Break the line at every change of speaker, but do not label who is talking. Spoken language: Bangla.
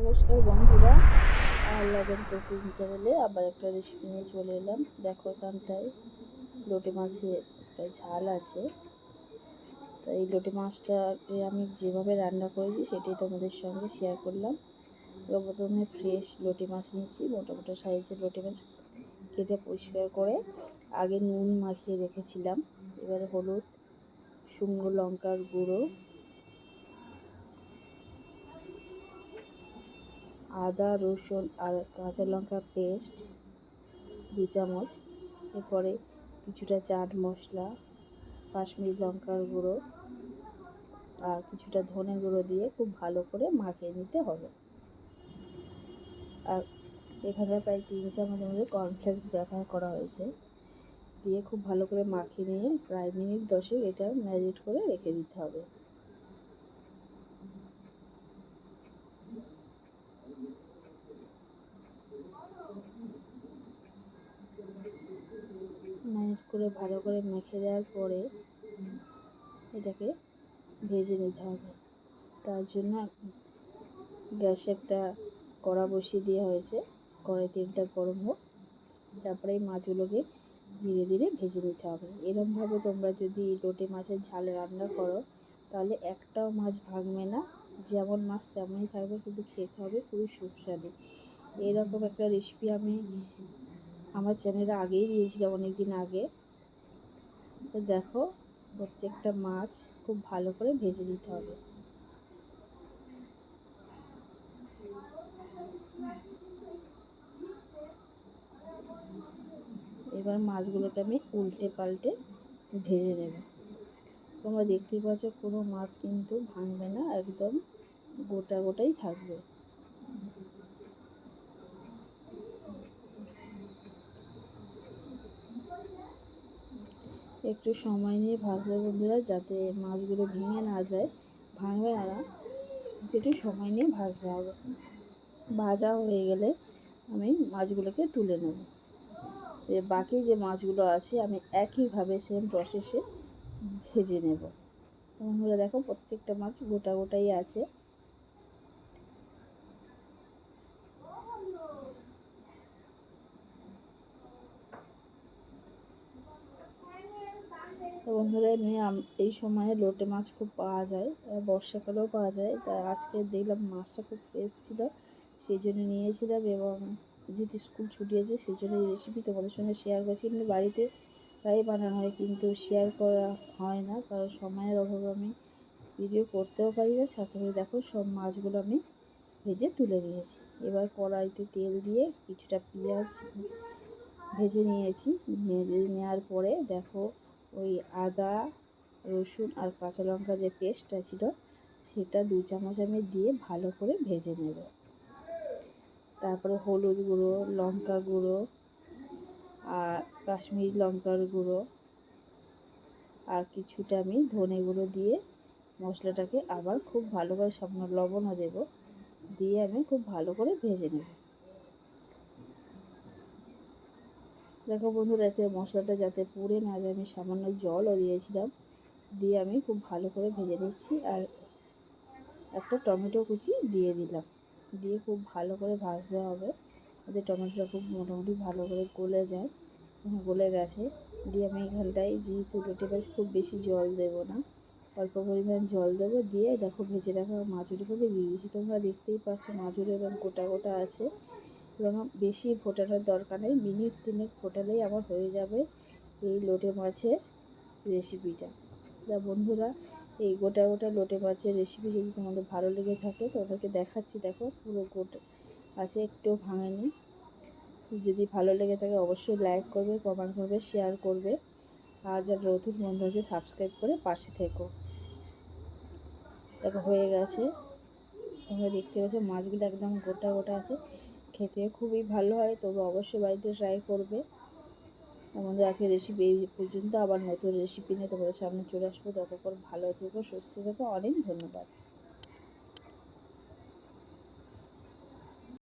নমস্কার বন্ধুরা আল্লাদের কুকিং চ্যানেলে আবার একটা রেসিপি নিয়ে চলে এলাম। দেখো এখানটায় লোটে মাছের একটা ঝাল আছে। তো এই লোটে মাছটাকে আমি যেভাবে রান্না করেছি সেটাই তোমাদের সঙ্গে শেয়ার করলাম। এবার প্রথমে ফ্রেশ লোটে মাছ নিয়েছি মোটা মোটা সাইজের লোটে মাছ কেটে পরিষ্কার করে আগে নুন মাখিয়ে রেখেছিলাম। এবারে হলুদ, শুকনো লঙ্কার গুঁড়ো আদা, রসুন আর কাঁচা লঙ্কা পেস্ট দু চামচ। এরপরে কিছুটা চাট মশলা, কাশ্মীরি লঙ্কার গুঁড়ো আর কিছুটা ধনে গুঁড়ো দিয়ে খুব ভালো করে মাখিয়ে নিতে হবে। আর এখানে প্রায় তিন চামচ মধ্যে কর্নফ্লেক্স ব্যবহার করা হয়েছে। দিয়ে খুব ভালো করে মাখিয়ে নিয়ে প্রায় মিনিট দশেক এটা ম্যারিনেট করে রেখে দিতে হবে। ম্যারিনেট করে ভালো করে মেখে দেওয়ার পরে এটাকে ভেজে নিতে হবে। তার জন্য গ্যাসে একটা কড়া বসিয়ে দেওয়া হয়েছে। কড়াই তেলটা গরম হোক, তারপরে এই মাছগুলোকে ধীরে ধীরে ভেজে নিতে হবে। এরমভাবে তোমরা যদি লোটে মাছের ঝাল রান্না করো, তাহলে একটাও মাছ ভাঙবে না। যেমন মাছ তেমনই থাকবে, কিন্তু খেতে হবে খুবই সুস্বাদু। এরকম একটা রেসিপি আমি আমার চ্যানেলে আগেই দিয়েছিলাম অনেক দিন আগে। তো দেখো, প্রত্যেকটা মাছ খুব ভালো করে ভেজে নিতে হবে। এবার মাছগুলোকে আমি উল্টে পাল্টে ভেজে নেব। তোমরা দেখতে পাচ্ছ, কোনো মাছ কিন্তু ভাঙবে না, একদম গোটা গোটাই থাকবে। একটু সময় নিয়ে ভাজবে বন্ধুরা, যাতে মাছগুলো ভেঙে না যায়। ভাঙবে না একটু সময় নিয়ে ভাজতে হবে। ভাজা হয়ে গেলে আমি মাছগুলোকে তুলে নেব। বাকি যে মাছগুলো আছে, আমি একইভাবে সেম প্রসেসে ভেজে নেব। বন্ধুরা দেখো, প্রত্যেকটা মাছ গোটা গোটাই আছে তো বন্ধুরা, এমনি এই সময়ে লোটে মাছ খুব পাওয়া যায় বর্ষাকালেও পাওয়া যায়। তা আজকে দেখলাম মাছটা খুব ফ্রেশ ছিল, সেই জন্য নিয়েছিলাম এবং যেহেতু স্কুল ছুটি আছে, সেই জন্য এই রেসিপি তোমাদের সঙ্গে শেয়ার করছি। কিন্তু বাড়িতে প্রায় বানানো হয়, কিন্তু শেয়ার করা হয় না, কারণ সময়ের অভাবে আমি ভিডিও করতেও পারি না। সাথে দেখো, সব মাছগুলো আমি ভেজে তুলে নিয়েছি। এবার কড়াইতে তেল দিয়ে কিছুটা পেঁয়াজ ভেজে নিয়েছি। ভেজে নেওয়ার পরে দেখো ওই আদা, রসুন আর কাঁচা লঙ্কা যে পেস্টটা ছিল, সেটা দু চামচ আমি দিয়ে ভালো করে ভেজে নেব। তারপরে হলুদ গুঁড়ো, লঙ্কা গুঁড়ো আর কাশ্মীরি লঙ্কার গুঁড়ো আর কিছুটা আমি ধনে গুঁড়ো দিয়ে মশলাটাকে আবার খুব ভালো করে সামান্য লবণও দেব, দিয়ে আমি খুব ভালো করে ভেজে নেব। দেখো বন্ধুরা, এতে মশলাটা যাতে পুড়ে না যায়, আমি সামান্য জলও দিয়েছিলাম। দিয়ে আমি খুব ভালো করে ভেজে নিচ্ছি আর একটা টমেটো কুচি দিয়ে দিলাম। দিয়ে খুব ভালো করে ভাজতে হবে। যাতে টমেটোটা খুব মোটামুটি ভালো করে গলে যায়, গলে গেছে। দিয়ে আমি এখানটায় যেহেতু রুটি পাশ খুব বেশি জল দেব না, অল্প পরিমাণ জল দেবো। দিয়ে দেখো ভেজে রাখা মাছুরিগুলো দিয়ে দিয়েছি। তোমরা দেখতেই পাচ্ছ মাছুরি এবং গোটা গোটা আছে। এবং বেশি ফোটানোর দরকার নেই। মিনিট তিনেক ফোটালেই আমার হয়ে যাবে এই লোটে মাছের রেসিপিটা তা বন্ধুরা, এই গোটা গোটা লোটে মাছের রেসিপি যদি তোমাদের ভালো লেগে থাকে, তোমাদেরকে দেখাচ্ছি, দেখো পুরো গোটা আছে একটু ভাঙেনি। যদি ভালো লেগে থাকে অবশ্যই লাইক করবে কমেন্ট করবে শেয়ার করবে। আর যারা নতুন বন্ধু আছে সাবস্ক্রাইব করে পাশে থেকো। দেখো হয়ে গেছে। তোমরা দেখতে পাচ্ছ মাছগুলো একদম গোটা গোটা আছে। খেতে খুবই ভালো হয়, তবে অবশ্যই বাড়িতে ট্রাই করবে। আমাদের আজকে রেসিপি এই পর্যন্ত, আবার নতুন রেসিপি নিয়ে তোমাদের সামনে চলে আসব। ততক্ষণ ভালো থেকো, সুস্থ থেকো, অনেক ধন্যবাদ।